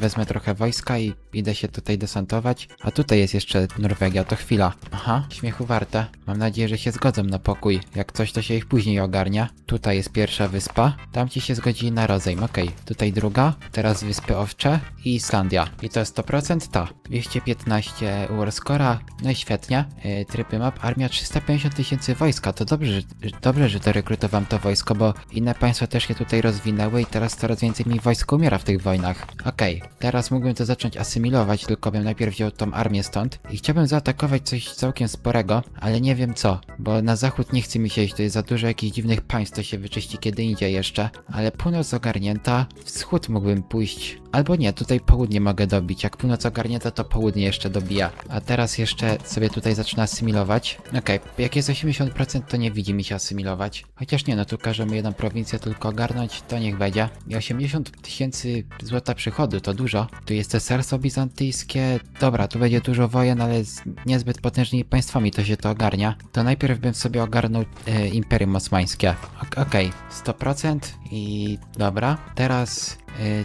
Wezmę trochę wojska i idę się tutaj desantować. A tutaj jest jeszcze Norwegia, to chwila. Aha, śmiechu warte. Mam nadzieję, że się zgodzą na pokój. Jak coś, to się ich później ogarnia. Tutaj jest pierwsza wyspa. Tam ci się zgodzili na rozejm, okej. Tutaj druga, teraz Wyspy Owcze i Islandia. I to jest 100% ta. 215 Warscora, no i świetnie. Yy, tryby map, armia 350 tysięcy wojska. To dobrze, że, dobrze, że dorekrutowałem to wojsko, bo inne państwa też się tutaj rozwinęły i teraz coraz więcej mi wojsk umiera w tych wojnach. Okej, teraz mógłbym to zacząć asymilować, tylko bym najpierw wziął tą armię stąd i chciałbym zaatakować coś całkiem sporego, ale nie wiem co, bo na zachód nie chce mi się iść, to jest za dużo jakichś dziwnych państw, to się wyczyści kiedy indziej jeszcze, ale północ ogarnięta, wschód mógłbym pójść, albo nie, tutaj południe mogę dobić, jak północ ogarnięta, to południe jeszcze dobija, a teraz jeszcze sobie tutaj zacznę asymilować. Okej, jak jest 80%, to nie widzi mi się asymilować, chociaż nie, no tu każemy jedną prowincję tylko ogarnąć, to niech będzie. I 80 tysięcy złota przychodu, to dużo. Tu jest Cesarstwo Bizantyjskie, dobra, tu będzie dużo wojen, ale z niezbyt potężnymi państwami to się to ogarnia. To najpierw bym sobie ogarnął e, Imperium Osmańskie. Ok- Okej, 100% i dobra. Teraz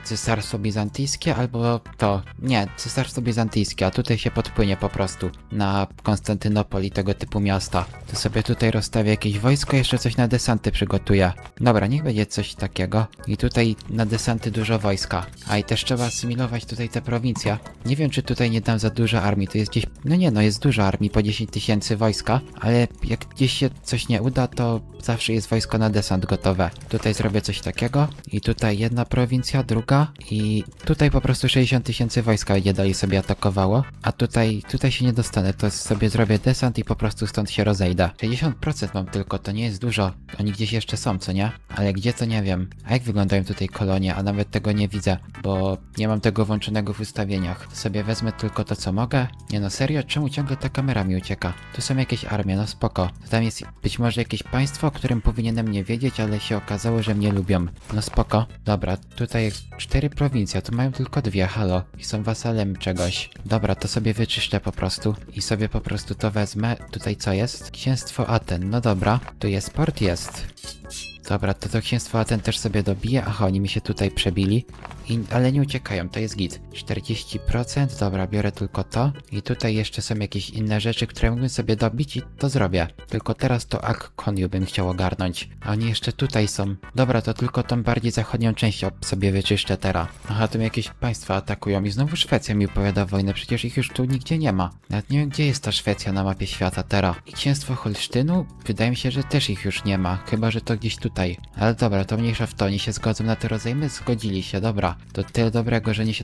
Cesarstwo Bizantyjskie albo to. Nie, Cesarstwo Bizantyjskie, a tutaj się podpłynie po prostu na Konstantynopol i tego typu miasta. To sobie tutaj rozstawię jakieś wojsko, jeszcze coś na desanty przygotuję. Dobra, niech będzie coś takiego. I tutaj na desanty dużo wojska. A i też trzeba asymilować tutaj te prowincje. Nie wiem, czy tutaj nie dam za dużo armii. To jest gdzieś. No nie, no jest dużo armii, po 10 tysięcy wojska, ale jak gdzieś się coś nie uda, to zawsze jest wojsko na desant gotowe. Tutaj zrobię coś takiego. I tutaj jedna prowincja, druga. I tutaj po prostu 60 tysięcy wojska będzie dalej sobie atakowało. A tutaj, tutaj się nie dostanę. To sobie zrobię desant i po prostu stąd się rozejdę. 60% mam tylko, to nie jest dużo. Oni gdzieś jeszcze są, co nie? Ale gdzie to nie wiem. A jak wyglądają tutaj kolonie? A nawet tego nie widzę, bo nie mam tego włączonego w ustawieniach. Sobie wezmę tylko to, co mogę. Nie no, serio? Czemu ciągle ta kamera mi ucieka? Tu są jakieś armie, no spoko. Tam jest być może jakieś państwo, o którym powinienem nie wiedzieć, ale się okazało, że mnie lubią. No spoko. Dobra, tutaj cztery prowincje, a tu mają tylko dwie, halo. I są wasalem czegoś. Dobra, to sobie wyczyszczę po prostu. I sobie po prostu to wezmę. Tutaj co jest? Księstwo Aten, no dobra. Tu jest port, jest. Dobra, to to księstwo Aten też sobie dobiję. Aha, oni mi się tutaj przebili. I, ale nie uciekają, to jest git. 40%, dobra, biorę tylko to. I tutaj jeszcze są jakieś inne rzeczy, które mógłbym sobie dobić i to zrobię. Tylko teraz to Akkoniu bym chciał ogarnąć. A oni jeszcze tutaj są. Dobra, to tylko tą bardziej zachodnią część sobie wyczyszczę teraz. Aha, tu jakieś państwa atakują i znowu Szwecja mi opowiada wojnę, przecież ich już tu nigdzie nie ma. Nawet nie wiem, gdzie jest ta Szwecja na mapie świata teraz. I księstwo Holsztynu? Wydaje mi się, że też ich już nie ma, chyba, że to gdzieś tutaj. Ale dobra, to mniejsza w to, oni się zgodzą na te rozejmy? Zgodzili się, dobra. To tyle dobrego, że oni się